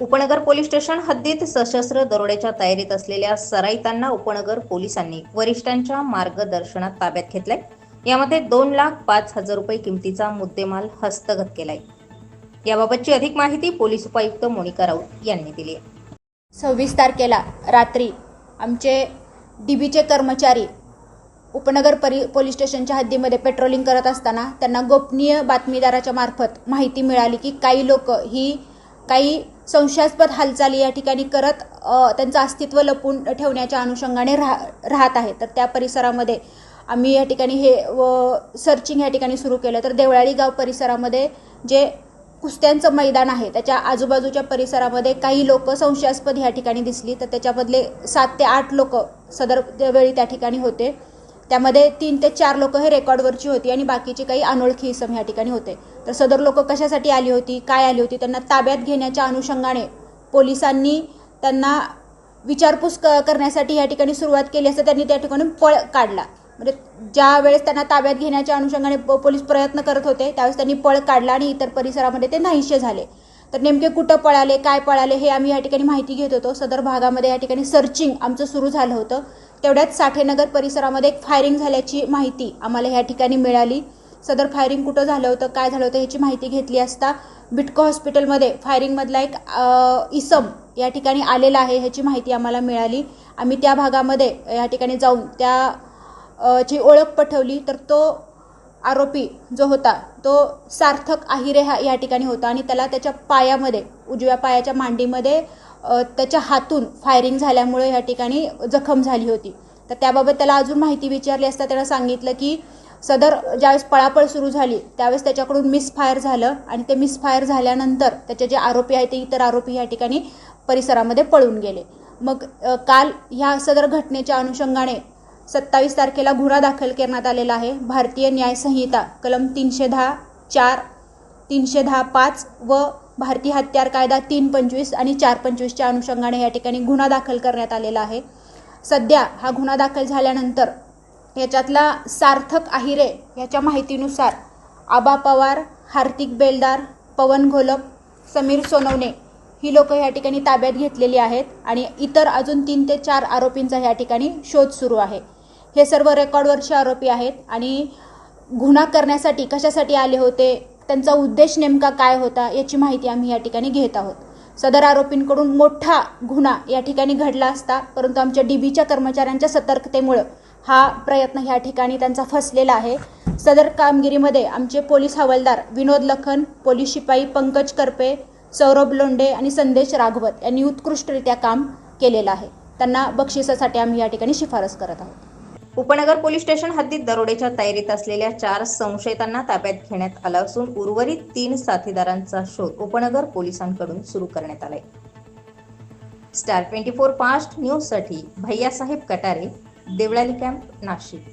उपनगर police station हद्दीत सशस्त्र दरोड्याच्या तयारीत असलेल्या सराईतांना उपनगर पोलिसांनी वरिष्ठांच्या मार्गदर्शनात ताब्यात घेतलंय. यामध्ये दोन लाख पाच हजार रुपये किमतीचा मुद्देमाल हस्तगत केलाय. याबाबतची अधिक माहिती पोलीस उपायुक्त मोनिका राऊत यांनी दिली आहे. सव्वीस तारखेला रात्री आमचे डी बीचे कर्मचारी उपनगर परि पोलीस स्टेशनच्या हद्दीमध्ये पेट्रोलिंग करत असताना त्यांना गोपनीय बातमीदाराच्या मार्फत माहिती मिळाली की काही लोक ही काही संशयास्पद हालचाली या ठिकाणी करत त्यांचं अस्तित्व लपून ठेवण्याच्या अनुषंगाने राह राहत आहे तर त्या परिसरामध्ये आम्ही या ठिकाणी हे व सर्चिंग या ठिकाणी सुरू केलं. तर देवळाळी गाव परिसरामध्ये जे कुस्त्यांचं मैदान आहे त्याच्या आजूबाजूच्या परिसरामध्ये काही लोक संशयास्पद ह्या ठिकाणी दिसली. तर त्याच्यामधले सात ते आठ लोक सदर वेळी त्या ठिकाणी होते. त्यामध्ये तीन ते चार लोक हे रेकॉर्डवरची होती आणि बाकीचे काही अनोळखी इसम या ठिकाणी होते. तर सदर लोक कशासाठी आली होती काय आली होती त्यांना ताब्यात घेण्याच्या अनुषंगाने पोलिसांनी त्यांना विचारपूस क करण्यासाठी या ठिकाणी सुरुवात केली असता त्यांनी त्या ठिकाणी पळ काढला. म्हणजे ज्या वेळेस त्यांना ताब्यात घेण्याच्या अनुषंगाने प- पोलीस प्रयत्न करत होते त्यावेळेस त्यांनी पळ काढला आणि इतर परिसरामध्ये ते नाहीसे झाले. तर नेमके कुठं पळाले काय पळाले हे आम्ही या ठिकाणी माहिती घेत होतो. सदर भागामध्ये या ठिकाणी सर्चिंग आमचं सुरू झालं होतं. तेवढ्यात साठेनगर परिसरामध्ये एक फायरिंग झाल्याची माहिती आम्हाला या ठिकाणी मिळाली. सदर फायरिंग कुठं झालं होतं काय झालं होतं ह्याची माहिती घेतली असता बिटको हॉस्पिटलमध्ये फायरिंगमधला एक इसम या ठिकाणी आलेला आहे ह्याची माहिती आम्हाला मिळाली. आम्ही त्या भागामध्ये या ठिकाणी जाऊन त्या ची ओळख पटवली तर तो आरोपी जो होता तो सार्थक आहिरे हा या ठिकाणी होता आणि त्याला त्याच्या पायामध्ये उजव्या पायाच्या मांडीमध्ये त्याच्या हातून फायरिंग झाल्यामुळे या ठिकाणी जखम झाली होती. तर त्याबाबत त्याला अजून माहिती विचारली असता त्याला सांगितलं की सदर ज्यावेळेस पळापळ सुरू झाली त्यावेळेस त्याच्याकडून मिसफायर झालं आणि ते मिसफायर झाल्यानंतर त्याचे जे आरोपी आहेत ते इतर आरोपी या ठिकाणी परिसरामध्ये पळून गेले. मग काल ह्या सदर घटनेच्या अनुषंगाने सत्तावीस तारखेला गुन्हा दाखल करण्यात आलेला आहे. भारतीय न्यायसंहिता कलम तीनशे दहा चार तीनशे दहा पाच व भारतीय हत्यार कायदा तीन पंचवीस आणि चार पंचवीसच्या अनुषंगाने या ठिकाणी गुन्हा दाखल करण्यात आलेला आहे. सध्या हा गुन्हा दाखल झाल्यानंतर याच्यातला सार्थक आहिरे याच्या माहितीनुसार आबा पवार हार्दिक बेलदार पवन घोलप समीर सोनवणे ही लोक या ठिकाणी ताब्यात घेतलेली आहेत आणि इतर अजून तीन ते चार आरोपींचा या ठिकाणी शोध सुरू आहे. हे सर्व रेकॉर्डवरचे आरोपी आहेत आणि गुन्हा करण्यासाठी कशासाठी आले होते त्यांचा उद्देश नेमका काय होता याची माहिती आम्ही या ठिकाणी घेत आहोत. सदर आरोपींकडून मोठा गुन्हा या ठिकाणी घडला असता परंतु आमच्या डीबीच्या कर्मचाऱ्यांच्या सतर्कतेमुळं हा प्रयत्न या ठिकाणी त्यांचा फसलेला आहे. सदर कामगिरीमध्ये आमचे पोलीस हवालदार विनोद लखन पोलीस शिपाई पंकज करपे सौरभ लोंडे आणि संदेश राघवत यांनी उत्कृष्टरित्या काम केलेलं आहे. त्यांना बक्षिसासाठी आम्ही या ठिकाणी शिफारस करत आहोत. उपनगर पोलीस स्टेशन हद्दीत दरोडेच्या तयारीत असलेल्या चार संशयितांना ताब्यात घेण्यात आलं असून उर्वरित तीन साथीदारांचा शोध उपनगर पोलिसांकडून सुरू करण्यात आलाय. स्टार ट्वेंटी फोर फास्ट न्यूजसाठी भैयासाहेब कटारे देवळाली कॅम्प नाशिक.